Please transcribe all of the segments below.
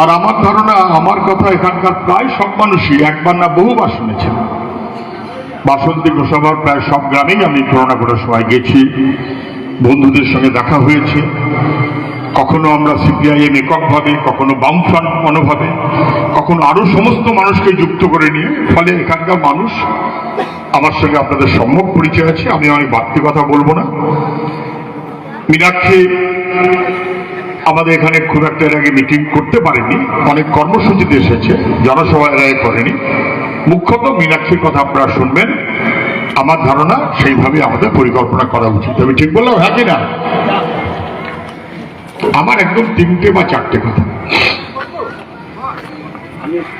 আর আমার ধারণা, আমার কথা এখানকার প্রায় সব মানুষই একবার না বহুবার শুনেছেন। বাসন্তী গোসাবার প্রায় সব গ্রামেই আমি করোনা করার সময় গেছি, বন্ধুদের সঙ্গে দেখা হয়েছে। কখনো আমরা সিপিআইএম এককভাবে, কখনো বামফ্রন্ট মনোভাবে কখনো আরও সমস্ত মানুষকে যুক্ত করে নিয়ে, ফলে এখানকার মানুষ আমার সঙ্গে আপনাদের সম্যক পরিচয় আছে, আমি অনেক বাড়তি কথা বলব না। মীনাক্ষী আমাদের এখানে খুব একটা এর আগে মিটিং করতে পারেনি। অনেক কর্মসূচিতে এসেছে জনসভা এর আগে করেনি। মুখ্যত মীনাক্ষীর কথা আপনারা শুনবেন। আমার ধারণা সেইভাবে আমাদের পরিকল্পনা করা উচিত। আমি ঠিক বললাম হ্যাঁ কি না? আমার একদম তিনটে বা চারটে কথা।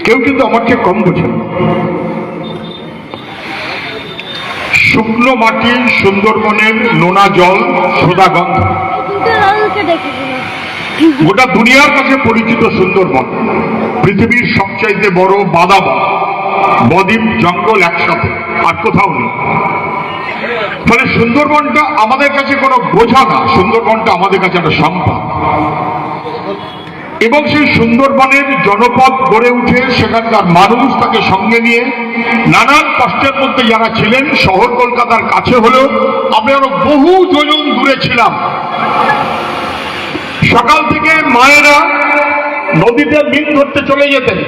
কেউ কিন্তু আমার চেয়ে কম বোঝেন। শুকনো মাটি, সুন্দরবনের নোনা জল, সোদা গন্ধ। গোটা দুনিয়ার কাছে পরিচিত সুন্দরবন, পৃথিবীর সবচাইতে বড় বাদাম বদ্বীপ, জঙ্গল একসাথে, আর কোথাও নেই। ফলে সুন্দরবনটা আমাদের কাছে কোনো বোঝা না, সুন্দরবনটা আমাদের কাছে একটা সম্পদ। এবং সেই সুন্দরবনের জনপদ গড়ে উঠে সেখানকার মানুষ তাকে সঙ্গে নিয়ে নানান কষ্টের মধ্যে যারা ছিলেন, শহর কলকাতার কাছে হলেও আমরা আরও বহু যোজন দূরে ছিলাম। সকাল থেকে মায়েরা নদীতে মিন ধরতে চলে যেতেন।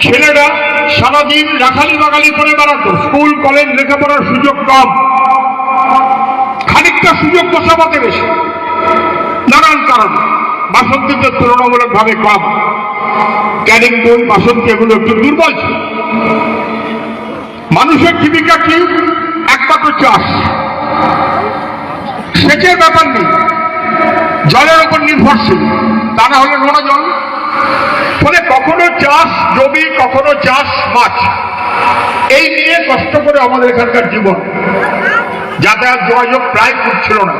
ছেলেরা সারাদিন রাখালি বাগালি করে বেড়াতো, স্কুল, কলেজ লেখাপড়ার সুযোগ কম। খানিকটা সুযোগ বসাবাতে বেশি। নানান কারণে বাসন্তীতে তুলনামূলকভাবে কম। ক্যানিং বই, বাসন্তী এগুলো একটু দুর্বল ছিল। মানুষের জীবিকা কি? একমাত্র চাষ। সেচের ব্যাপার নেই। জলের উপর নির্ভরশীল। তা না হলে নোনা জল। ফলে কখনো চাষ জমি, কখনো চাষ মাছ। এই নিয়ে কষ্ট করে আমাদের এখানকার জীবন। যাতায়াত যোগাযোগ প্রায় খুব ছিল না।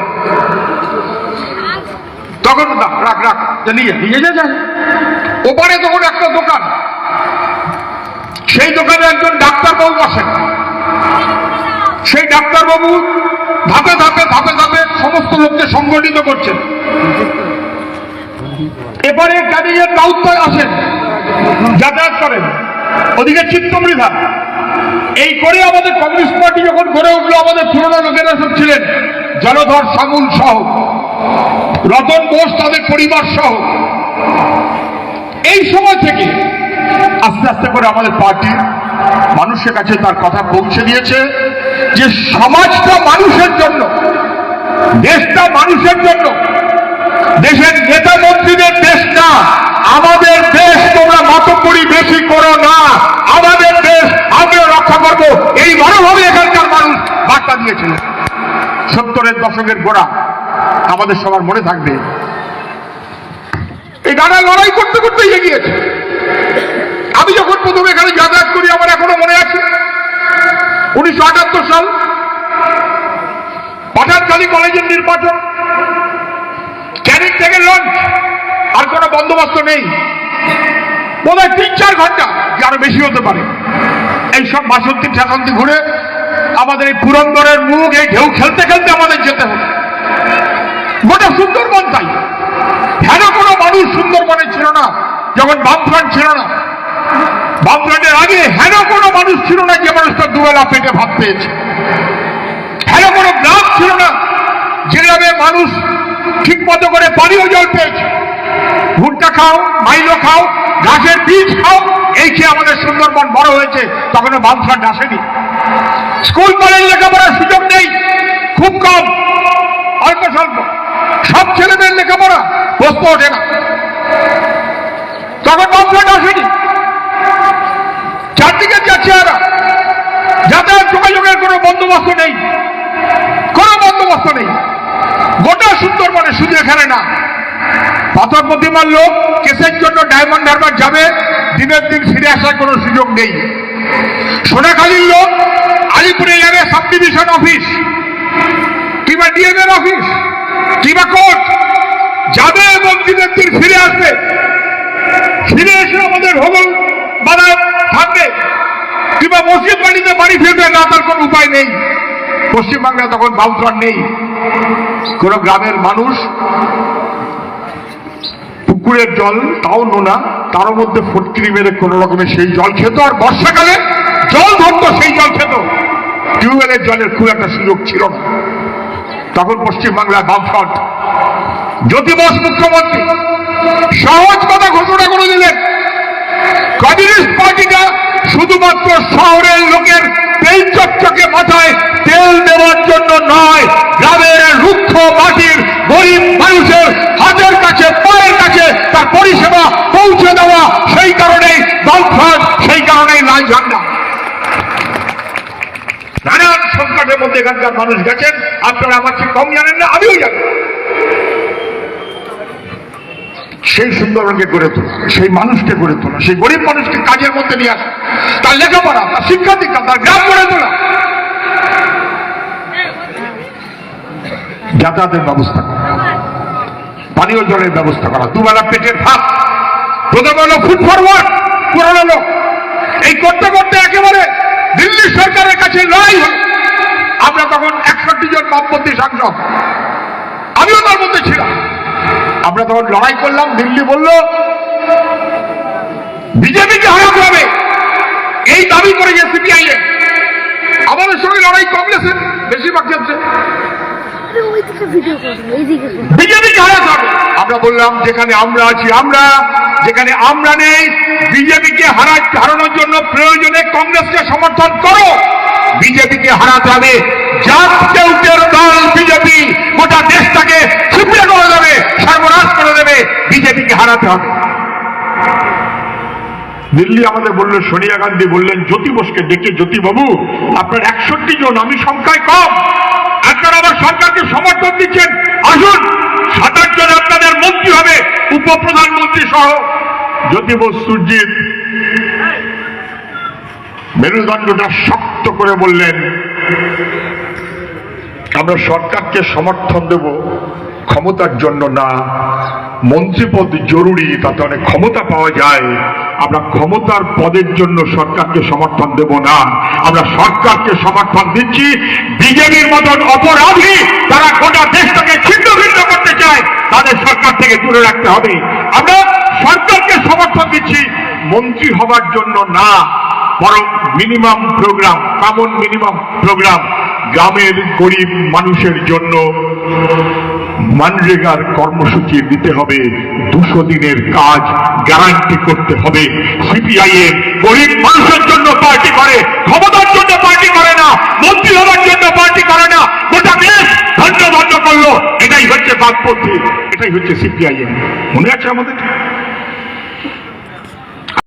তখন রাখ রাখ নিয়ে নিয়ে যা যা। ওপারে তখন একটা দোকান। সেই দোকানে একজন ডাক্তারবাবু বসেন সেই ডাক্তারবাবু ধাপে ধাপে ধাপে ধাপে সমস্ত লোককে সংগঠিত করছেন। এবারে ক্যানিংয়ের দাউত্তায় আসেন, যাতায়াত করেন। ওদিকে চিত্তমৃধা। এই করে আমাদের কমিউনিস্ট পার্টি যখন গড়ে উঠল, আমাদের পুরোনো লোকেরা সব ছিলেন জলধর সামুল সহ, রতন বোস তাদের পরিবার সহ। এই সময় থেকে আস্তে আস্তে করে আমাদের পার্টি মানুষের কাছে তার কথা পৌঁছে দিয়েছে যে সমাজটা মানুষের জন্য দেশটা মানুষের জন্য। দেশের নেতা মন্ত্রীদের দেশ না আমাদের দেশ তোমরা মাতব্বরি বেশি করো না। আমাদের দেশ আমরা রক্ষা করব। এই মনোভাবে এখানকার মানুষ বার্তা দিয়েছিল। সত্তরের দশকের গোড়া, আমাদের সবার মনে থাকবে। এই নানা লড়াই করতে করতে এগিয়েছে। আমি যখন প্রথমে এখানে যাতায়াত করি, আমার এখনও মনে আছে। উনিশশো আটাত্তর সাল পাঠানকালী কলেজের নির্বাচন। ক্যানিং থেকে লঞ্চ। আর কোনো বন্দোবস্ত নেই। বোধহয় তিন, চার ঘণ্টা আরও বেশি হতে পারে। এই সব বাসন্তী ঠেকান্তি ঘুরে আমাদের এই পুরন্দরের মুখ, এই ঢেউ খেলতে খেলতে আমাদের যেতে হবে। গোটা সুন্দরবন তাই। হেন কোনো মানুষ সুন্দরবনে ছিল না, যখন বামফ্রন্ট ছিল না? বামফ্রন্টের আগে হেন কোনো মানুষ ছিল না যে মানুষটা দুবেলা পেটে ভাত পেয়েছে? হেন কোনো গ্রাম ছিল না, যেভাবে মানুষ ঠিক মতো করে পানীয় জল পেয়েছে। ভুট্টা খাও, মাইলো খাও, ঘাসের বীজ খাও, এই খেয়ে আমাদের সুন্দরবন বড় হয়েছে, তখনও বামফ্রন্ট আসেনি। স্কুল, কলেজ লেখাপড়ার সুযোগ নেই, খুব কম, অল্প স্বল্প। সব ছেলেদের লেখাপড়া প্রশ্ন ওঠে না। তখন বামফ্রন্ট আসেনি। চারদিকে যা চেহারা যাতায়াত যোগাযোগের কোনো বন্দোবস্ত নেই। বন্দোবস্ত নেই। গোটা সুন্দরবনে শুধু এখানে না। পাথর প্রতিমার লোক কেসের জন্য ডায়মন্ড হারবার যাবে, দিনের দিন ফিরে আসার কোনো সুযোগ নেই। সোনাখালীর লোক আলিপুরে যাবে সাব ডিভিশন অফিস, কিংবা ডিএম এর অফিস, কিংবা কোর্ট, যাবে এবং দিনের দিন ফিরে আসবে। ফিরে এসে আমাদের ভবন বানায় থাকবে, কিংবা মসজিদ বাড়িতে বাড়ি ফিরবে, না তার কোনো উপায় নেই। পশ্চিমবাংলায় তখন বাউফ্রন্ট নেই। কোন গ্রামের মানুষ, পুকুরের জল, তাও নোনা তার মধ্যে ফটকিরি মেরে কোন রকমের সেই জল খেত, আর বর্ষাকালে জল ধরতো, সেই জল খেত। টিউবওয়েলের জলের খুব একটা সুযোগ ছিল না। তখন পশ্চিমবাংলায় বামফ্রন্ট। জ্যোতি বোস মুখ্যমন্ত্রী, সহজ কথা ঘোষণা করে দিলেন, কমিউনিস্ট পার্টিটা শুধুমাত্র শহরের লোকের তেল চকচকে মাথায় তেল দেওয়ার জন্য নয়, গ্রামের রুক্ষ মাটির গরিব মানুষের হাতের কাছে, পায়ের কাছে তার পরিষেবা পৌঁছে দেওয়া, সেই কারণেই বামফ্রন্ট সেই কারণেই লাল ঝান্ডা। নানান সংকটের মধ্যে এখানকার মানুষ গেছেন, আপনারা আমার চেয়ে কম জানেন না, আমিও জানি। সেই সুন্দরবনকে গড়ে তোলা, সেই মানুষকে গড়ে তোলা, সেই গরিব মানুষকে কাজের মধ্যে নিয়ে আসা, তার লেখাপড়া, তার শিক্ষা দীক্ষা, তার গ্রাম গড়ে তোলা। যাতায়াতের ব্যবস্থা করা। পানীয় জলের ব্যবস্থা করা। দুবেলা পেটের ভাত। প্রথম হলো ফুড ফরওয়ার্ড পুরনো লোক এই করতে করতে একেবারে দিল্লি সরকারের কাছে লড়াই হল। আমরা তখন একষট্টি জন বামপন্থী সাংসদ। আমিও তার মধ্যে ছিলাম। আমরা তখন লড়াই করলাম, দিল্লি বলল বিজেপিকে হারাতে হবে? এই দাবি করে যে সিপিআইএম। আমাদের সঙ্গে লড়াই কংগ্রেসের, বেশিরভাগ ক্ষেত্রে। আমরা বললাম, যেখানে আমরা আছি আমরা, যেখানে আমরা নেই বিজেপিকে হারা হারানোর জন্য প্রয়োজনে কংগ্রেসকে সমর্থন করো। বিজেপিকে হারাতে হবে। জাতীয় দল বিজেপি, গোটা দেশটাকে ছিপড়ে করে দেবে, সর্বনাশ করে দেবে বিজেপিকে হারাতে হবে। দিল্লি আমাদের বলল, সোনিয়া গান্ধী বললেন, জ্যোতি বোসকে ডেকে জ্যোতি বাবু আপনার একষট্টি জন আমি সংখ্যায় কম। আবার সরকারকে সমর্থন দিচ্ছেন, আসুন, সাতাশ জন আপনাদের মন্ত্রী হবে, উপপ্রধানমন্ত্রী সহ। যদি বোস, সুরজিৎ, মেরুদণ্ডটা শক্ত করে বললেন, আমরা সরকারকে সমর্থন দেব, ক্ষমতার জন্য না মন্ত্রীপদ জরুরি, তাতে অনেক ক্ষমতা পাওয়া যায়। আমরা ক্ষমতার পদের জন্য সরকারকে সমর্থন দেব না। আমরা সরকারকে সমর্থন দিচ্ছি। বিজেপির মতন অপরাধী তারা গোটা দেশটাকে ছিন্ন ভিন্ন করতে চায়, তাদের সরকার থেকে দূরে রাখতে হবে। আমরা সরকারকে সমর্থন দিচ্ছি। মন্ত্রী হবার জন্য না, বরং minimum programme common minimum programme, গ্রামের গরিব মানুষের জন্য। মানরেগার কর্মসূচি দিতে হবে। দুশো দিনের কাজ গ্যারান্টি করতে হবে। সিপিআইএম গরিব মানুষের জন্য পার্টি করে, ক্ষমতার জন্য পার্টি করে না, মন্ত্রী হওয়ার জন্য পার্টি করে না। গোটা দেশ ধন্য ধন্য করল। এটাই হচ্ছে বামপন্থী এটাই হচ্ছে সিপিআইএম মনে আছে আমাদের?